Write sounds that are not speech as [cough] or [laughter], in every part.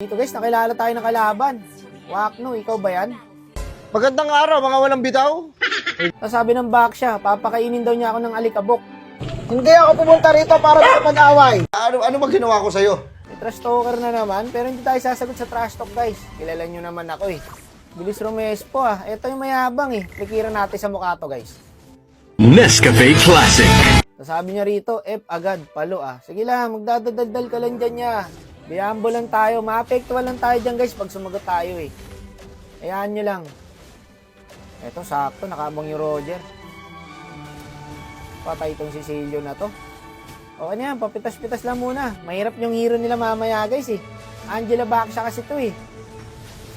Dito guys, nakilala tayo ng kalaban. Wakno, ikaw ba yan? Magandang araw, mga walang bitaw. Tapos sabi ng Baksha, papakainin daw niya ako ng alikabok. Hindi ako pumunta rito para makapag-away. Ano, ano ba ginawa ko sa'yo? May trash talker na naman, pero hindi tayo sasagot sa trash talk guys. Kilala nyo naman ako eh. Bilis Romespo ah. Ito yung mayabang eh. Likiran natin sa mukha to guys. Nescafe Classic. So sabi niya rito, F agad, palo ah. Sige lang, magdadaldal ka lang dyan niya. Biyambo lang tayo, maapektuhan lang tayo dyan guys pag sumagot tayo eh. Hayaan nyo lang. Eto, sakto, nakabang yung Roger. Patay itong Cecilio na to. O ano yan, papitas-pitas lang muna. Mahirap yung hero nila mamaya guys eh. Angela Baksha kasi to eh.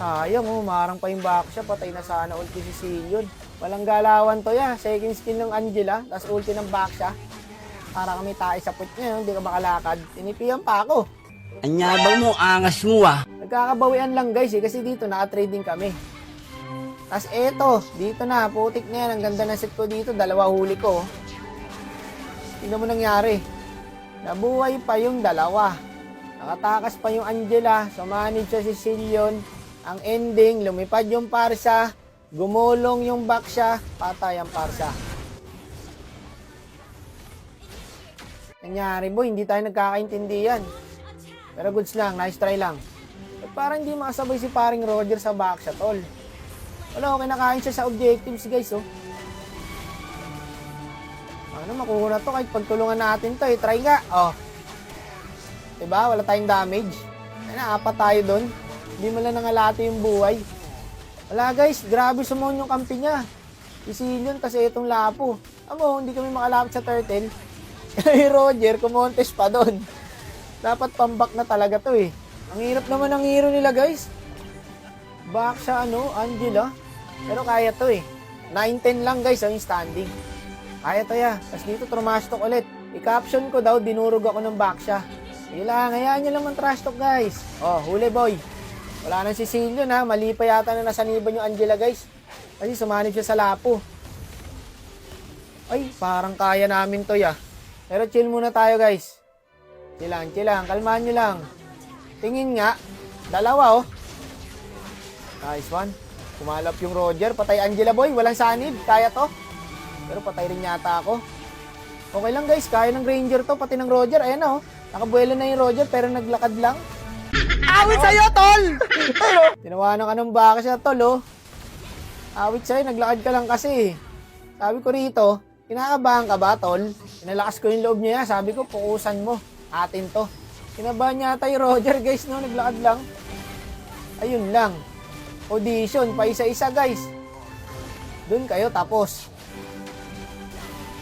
Sayang oh, marang pa yung Baksha, patay na sana ulti si Cecilio. Walang galawan to ya. Second skin ng Angela, tapos ulti ng Baksha. Para kami tayo sa put niya, hindi ka makalakad. Tinipian pa ako. Anyabang mo, angas mo ah. Nagkakabawian lang guys eh, kasi dito naka-trading kami. Tapos eto, dito na, putik na yan. Ang ganda ng set ko dito, dalawa huli ko. Tingnan mo nangyari. Nabuhay pa yung dalawa. Nakatakas pa yung Angela, sumanid siya si Silion. Ang ending, lumipad yung Parsa, gumulong yung Baksha, patay ang Parsa. Nangyari boy, hindi tayo nagkakaintindihan. Pero goods lang, nice try lang. At parang hindi makasabay si paring Roger sa backshot, tol. Wala, okay nakain siya sa objectives, guys, oh. Ano, makuha na to kahit pagtulungan natin to, eh. Try nga, oh. Diba? Wala tayong damage. Ay na, apat tayo doon. Hindi mo lang nangalati yung buhay. Wala, guys. Grabe sumon yung kampi niya. Isilyon, tas itong lapo. Amo, hindi kami makalapit sa turtle. [laughs] Kay Roger, kumontes pa doon. Dapat pambak na talaga to eh. Ang hirap naman ng hero nila guys. Back sa ano, Angela. Pero kaya to eh. 9-10 lang guys ang standing. Kaya to ya. Tapos dito trash talk ulit. I-caption ko daw, dinurog ako ng back siya. Sige lang, hayaan nyo lang ng trash talk guys. Oh, huli boy. Wala nang Sicilian ha. Mali pa yata na nasaniban yung Angela guys. Kasi sumanib siya sa lapo. Ay, parang kaya namin to ya. Pero chill muna tayo guys. Chill lang, chill lang. Kalmahan nyo lang. Tingin nga. Dalawa, oh. Nice one. Kumalap yung Roger. Patay Angela Boy. Walang sanib. Kaya to. Pero patay rin yata ako. Okay lang guys. Kaya ng Ranger to. Pati ng Roger. Ayan na, oh. Nakabuelo na yung Roger pero naglakad lang. Awit sa'yo, tol! [laughs] Tinawanan ka ng baka siya, tol, oh. Awit sa'yo. Naglakad ka lang kasi. Sabi ko rito, kinakabahan ka ba, tol? Pinalakas ko yung loob niya. Sabi ko, pukusan mo. Atin to. Kinabahan niya tayo Roger guys no, naglakad lang. Ayun lang. Audition, pa isa-isa guys. Doon kayo tapos.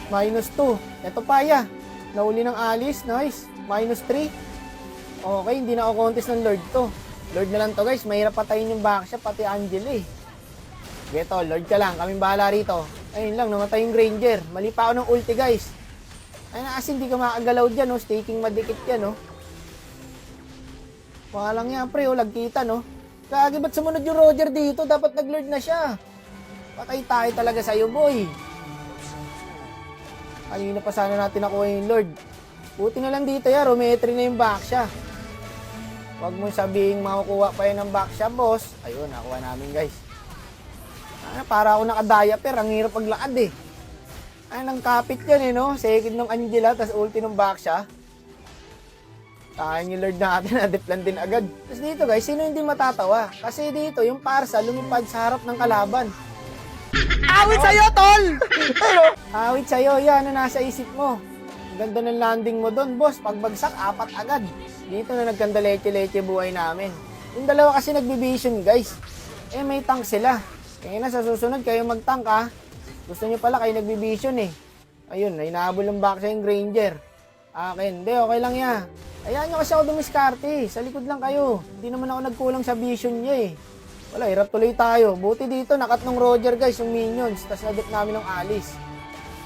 Minus 2. Ito pa ya. Nauli ng Alice, nice. Minus 3. Okay, hindi na ako contest ng Lord to. Lord na lang to guys, mahirap patayin yung back siya, pati Angela eh. Geto, Lord ka lang, kaming bahala rito. Ayun lang, namatay yung Granger. Mali pa ako ng ulti guys. Ay na kasi hindi ka makagalaw dyan, no? Staking madikit yan, no? Walang yan, pre, oh, lagkita, no? Kagi, ba't sumunod yung Roger dito? Dapat nag-lord na siya. Patay tayo talaga sa'yo, boy. Kanina pa sana natin nakuha yung Lord. Buti na lang dito, ya. Rometry na yung back siya. Huwag mo sabihin makukuha pa yan ng back siya, boss. Ayun, nakuha namin, guys. Ah, para ako naka-diaper. Ang hirap paglakad, eh. Ay, nang kapit yan eh, no? Second ng Angela, tas ulti ng Baksha. Sayang yung Lord natin, [laughs] na-deplan din agad. Tapos dito guys, sino hindi matatawa? Kasi dito, yung Parsa lumipad sa harap ng kalaban. Awit sa'yo, tol! Awit sa'yo, yan na nasa isip mo. Ang ganda ng landing mo doon, boss. Pagbagsak, apat agad. Dito na nagkanda leche-leche buhay namin. Yung dalawa kasi nagbibision, guys. Eh, may tank sila. Kaya na sa susunod, kayo mag-tank, ah. Gusto niyo pala kayo nagbibision eh. Ayun, ay nahabol ng back sa yung Granger. Akin, hindi, okay lang ya. Ayan nyo kasi ako dumiskarte. Sa likod lang kayo. Hindi naman ako nagkulang sa vision niya eh. Wala, hirap tuloy tayo. Buti dito, nakat ng Roger guys, yung minions. Tapos nadip namin ng Alice.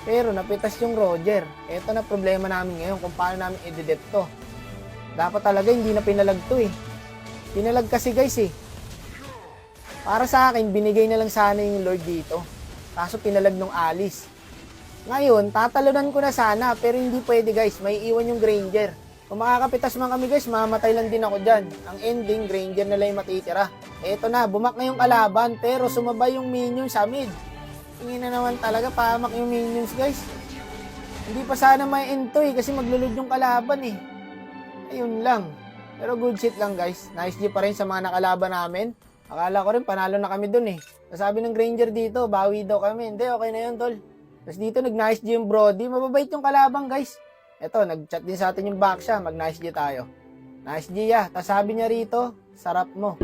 Pero napitas yung Roger. Ito na problema namin ngayon kung paano namin i-dedep to. Dapat talaga hindi na pinalag to eh. Pinalag kasi guys eh. Para sa akin, binigay na lang sana yung Lord dito. Kaso pinalag nung Alice. Ngayon, tatalunan ko na sana, pero hindi pwede guys. May iwan yung Granger. Kung makakapitas man kami guys, mamatay lang din ako dyan. Ang ending, Granger na lang yung matitira. Eto na, bumak na yung kalaban, pero sumabay yung minions sa mid. Tingin na naman talaga, pamak yung minions guys. Hindi pa sana may ento eh, kasi maglulod yung kalaban eh. Ayun lang. Pero good shit lang guys. Nice G pa rin sa mga nakalaban namin. Akala ko rin panalo na kami dun eh. Sabi ng Granger dito, bawi daw kami. Hindi, okay na yun tol. Tapos dito nag-nice G yung Brody. Mababait yung kalabang guys. Eto, nag-chat din sa atin yung Baksha. Mag-nice G tayo. Nice G ah. Tapos sabi niya rito, sarap mo.